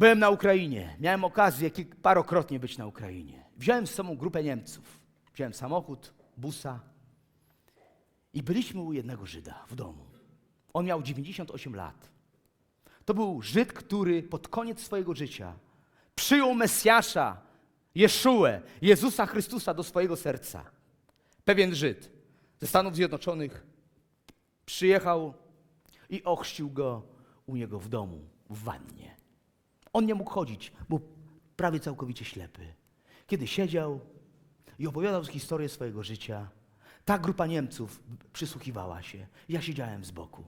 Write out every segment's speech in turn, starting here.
Byłem na Ukrainie. Miałem okazję parokrotnie być na Ukrainie. Wziąłem z sobą grupę Niemców. Wziąłem samochód, busa i byliśmy u jednego Żyda w domu. On miał 98 lat. To był Żyd, który pod koniec swojego życia przyjął Mesjasza, Jeszułę, Jezusa Chrystusa do swojego serca. Pewien Żyd ze Stanów Zjednoczonych przyjechał i ochrzcił go u niego w domu, w wannie. On nie mógł chodzić, był prawie całkowicie ślepy. Kiedy siedział i opowiadał historię swojego życia, ta grupa Niemców przysłuchiwała się. Ja siedziałem z boku.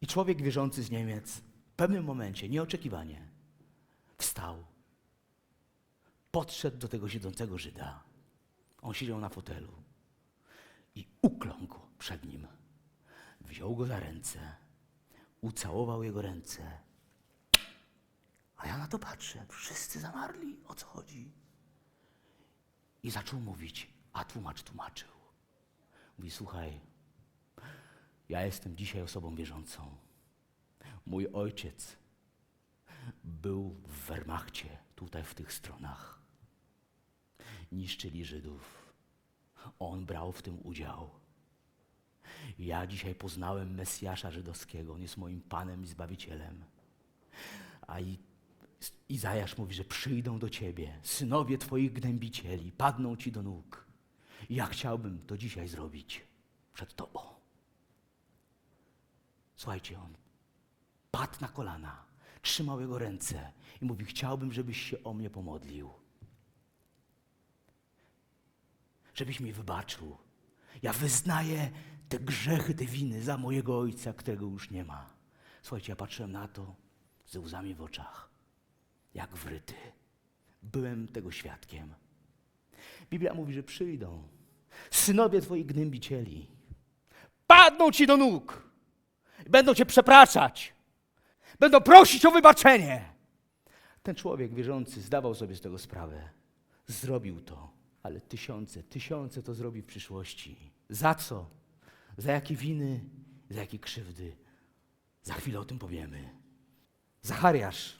I człowiek wierzący z Niemiec w pewnym momencie, nieoczekiwanie, wstał. Podszedł do tego siedzącego Żyda. On siedział na fotelu i ukląkł przed nim. Wziął go za ręce, ucałował jego ręce. Ja na to patrzę. Wszyscy zamarli. O co chodzi? I zaczął mówić, a tłumacz tłumaczył. Mówi, słuchaj, ja jestem dzisiaj osobą wierzącą. Mój ojciec był w Wehrmachcie, tutaj w tych stronach. Niszczyli Żydów. On brał w tym udział. Ja dzisiaj poznałem Mesjasza żydowskiego. On jest moim Panem i Zbawicielem. A i Izajasz mówi, że przyjdą do ciebie synowie twoich gnębicieli, padną ci do nóg. Ja chciałbym to dzisiaj zrobić przed tobą. Słuchajcie, on padł na kolana, trzymał jego ręce i mówi: Chciałbym, żebyś się o mnie pomodlił. Żebyś mi wybaczył. Ja wyznaję te grzechy, te winy za mojego ojca, którego już nie ma. Słuchajcie, ja patrzyłem na to ze łzami w oczach, jak wryty. Byłem tego świadkiem. Biblia mówi, że przyjdą synowie twoich gnębicieli, padną ci do nóg, będą cię przepraszać, będą prosić o wybaczenie. Ten człowiek wierzący zdawał sobie z tego sprawę. Zrobił to, ale tysiące, tysiące to zrobi w przyszłości. Za co? Za jakie winy? Za jakie krzywdy? Za chwilę o tym powiemy. Zachariasz.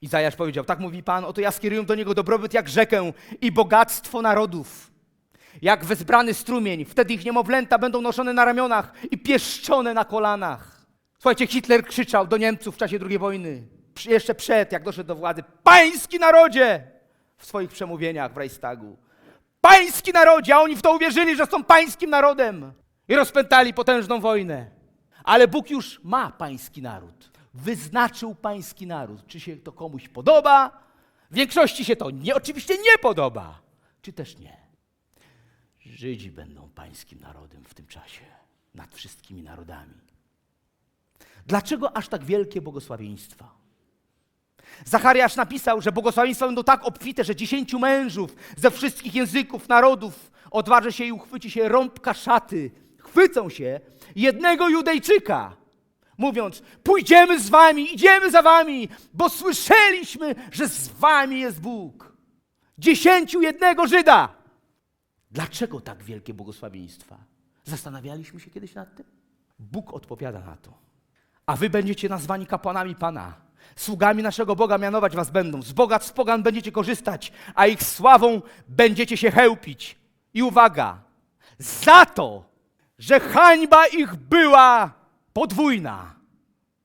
Izajasz powiedział, tak mówi Pan, oto ja skieruję do niego dobrobyt jak rzekę i bogactwo narodów. Jak wezbrany strumień, wtedy ich niemowlęta będą noszone na ramionach i pieszczone na kolanach. Słuchajcie, Hitler krzyczał do Niemców w czasie II wojny, jeszcze przed, jak doszedł do władzy, pański narodzie! W swoich przemówieniach w Reichstagu. Pański narodzie, a oni w to uwierzyli, że są pańskim narodem. I rozpętali potężną wojnę. Ale Bóg już ma pański naród. Wyznaczył pański naród. Czy się to komuś podoba? W większości się to nie, oczywiście nie podoba. Czy też nie? Żydzi będą pańskim narodem w tym czasie, nad wszystkimi narodami. Dlaczego aż tak wielkie błogosławieństwa? Zachariasz napisał, że błogosławieństwa będą tak obfite, że dziesięciu mężów ze wszystkich języków, narodów odważy się i uchwyci się rąbka szaty. Chwycą się jednego Judejczyka, mówiąc: Pójdziemy z wami, idziemy za wami, bo słyszeliśmy, że z wami jest Bóg. Dziesięciu jednego Żyda. Dlaczego tak wielkie błogosławieństwa? Zastanawialiśmy się kiedyś nad tym? Bóg odpowiada na to. A wy będziecie nazwani kapłanami Pana. Sługami naszego Boga mianować was będą. Z bogactw pogan będziecie korzystać, a ich sławą będziecie się chełpić. I uwaga, za to, że hańba ich była podwójna.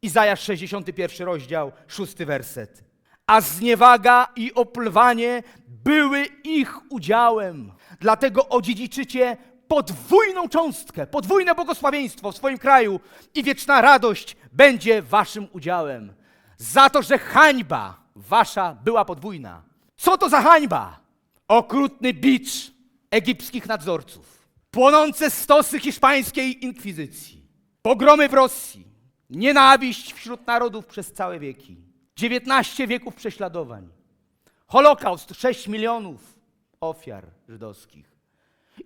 Izajasz 61 rozdział, 6 werset. A zniewaga i oplwanie były ich udziałem. Dlatego odziedziczycie podwójną cząstkę, podwójne błogosławieństwo w swoim kraju i wieczna radość będzie waszym udziałem. Za to, że hańba wasza była podwójna. Co to za hańba? Okrutny bicz egipskich nadzorców, płonące stosy hiszpańskiej inkwizycji, pogromy w Rosji, nienawiść wśród narodów przez całe wieki, 19 wieków prześladowań, Holokaust, 6 milionów ofiar żydowskich.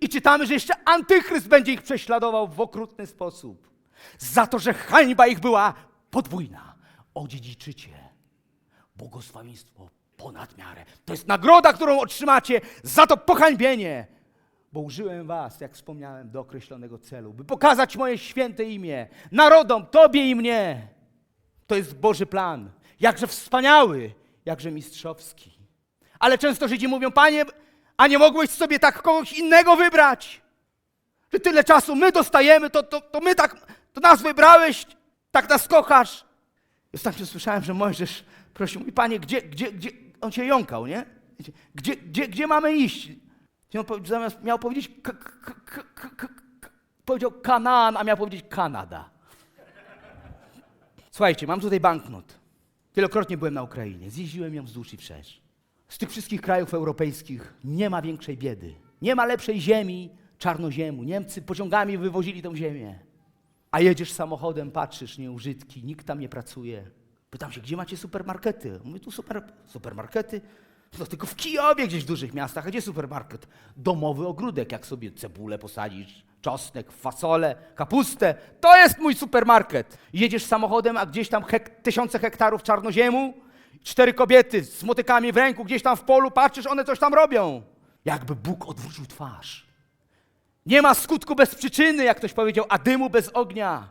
I czytamy, że jeszcze antychryst będzie ich prześladował w okrutny sposób. Za to, że hańba ich była podwójna. Odziedziczycie błogosławieństwo ponad miarę. To jest nagroda, którą otrzymacie za to pohańbienie. Bo użyłem was, jak wspomniałem, do określonego celu, by pokazać moje święte imię narodom, tobie i mnie. To jest Boży plan. jakże wspaniały, jakże mistrzowski. Ale często Żydzi mówią, panie, a nie mogłeś sobie tak kogoś innego wybrać? Że tyle czasu my dostajemy, to, to, to my tak, to nas wybrałeś, tak nas kochasz. Ostatnio słyszałem, że Mojżesz prosił, mówi, panie, gdzie, gdzie, gdzie, on się jąkał, nie? Gdzie, gdzie, gdzie mamy iść? I on zamiast miał powiedzieć, k, k, k, k, k, powiedział Kanaan, a miał powiedzieć Kanada. Słuchajcie, mam tutaj banknot. Wielokrotnie byłem na Ukrainie, zjeździłem ją wzdłuż i wszerz. Z tych wszystkich krajów europejskich nie ma większej biedy. Nie ma lepszej ziemi, czarnoziemu. Niemcy pociągami wywozili tą ziemię. A jedziesz samochodem, patrzysz, nieużytki, nikt tam nie pracuje. Pytam się, gdzie macie supermarkety? Mówię, tu super, supermarkety? No tylko w Kijowie, gdzieś w dużych miastach. A gdzie supermarket? Domowy ogródek, jak sobie cebulę posadzisz, czosnek, fasolę, kapustę. To jest mój supermarket. Jedziesz samochodem, a gdzieś tam hek tysiące hektarów czarnoziemu, cztery kobiety z motykami w ręku, gdzieś tam w polu, patrzysz, one coś tam robią. Jakby Bóg odwrócił twarz. Nie ma skutku bez przyczyny, jak ktoś powiedział, a dymu bez ognia.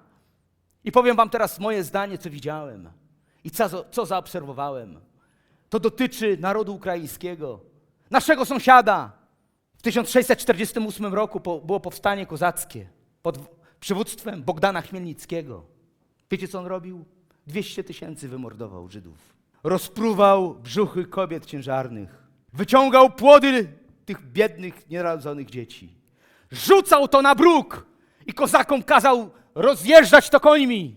I powiem wam teraz moje zdanie, co widziałem i co, co zaobserwowałem. To dotyczy narodu ukraińskiego, naszego sąsiada. W 1648 roku po, było powstanie kozackie pod przywództwem Bogdana Chmielnickiego. Wiecie, co on robił? 200 tysięcy wymordował Żydów. Rozpruwał brzuchy kobiet ciężarnych. Wyciągał płody tych biednych, nienarodzonych dzieci. Rzucał to na bruk i kozakom kazał rozjeżdżać to końmi.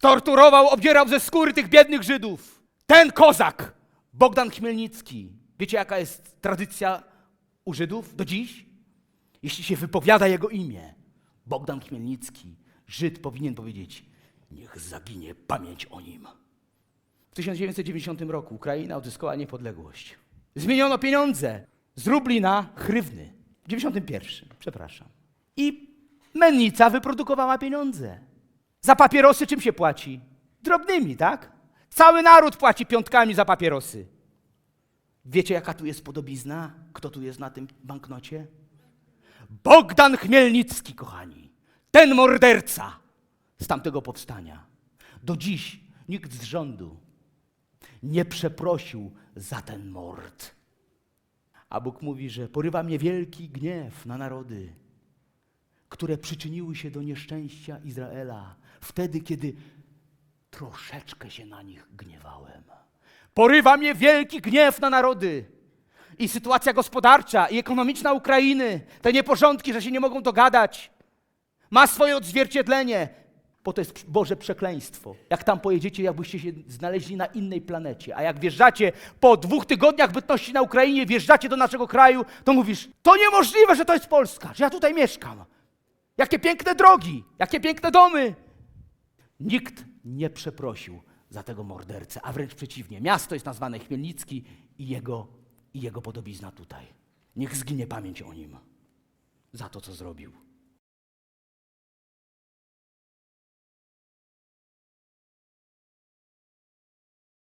Torturował, obdzierał ze skóry tych biednych Żydów. Ten kozak, Bogdan Chmielnicki. Wiecie, jaka jest tradycja u Żydów do dziś? Jeśli się wypowiada jego imię, Bogdan Chmielnicki, Żyd powinien powiedzieć: Niech zaginie pamięć o nim. W 1990 roku Ukraina odzyskała niepodległość. Zmieniono pieniądze z rubli na hrywny. W 91, przepraszam. I mennica wyprodukowała pieniądze. Za papierosy czym się płaci? Drobnymi, tak? Cały naród płaci piątkami za papierosy. Wiecie, jaka tu jest podobizna? Kto tu jest na tym banknocie? Bogdan Chmielnicki, kochani. Ten morderca z tamtego powstania. Do dziś nikt z rządu nie przeprosił za ten mord. A Bóg mówi, że porywa mnie wielki gniew na narody, które przyczyniły się do nieszczęścia Izraela wtedy, kiedy troszeczkę się na nich gniewałem. Porywa mnie wielki gniew na narody. I sytuacja gospodarcza i ekonomiczna Ukrainy, te nieporządki, że się nie mogą dogadać, ma swoje odzwierciedlenie, bo to jest Boże przekleństwo. Jak tam pojedziecie, jakbyście się znaleźli na innej planecie, a jak wjeżdżacie po dwóch tygodniach bytności na Ukrainie, wjeżdżacie do naszego kraju, to mówisz, to niemożliwe, że to jest Polska, że ja tutaj mieszkam. Jakie piękne drogi, jakie piękne domy. Nikt nie przeprosił za tego mordercę, a wręcz przeciwnie. Miasto jest nazwane Chmielnicki i jego, i jego podobizna tutaj. Niech zginie pamięć o nim za to, co zrobił.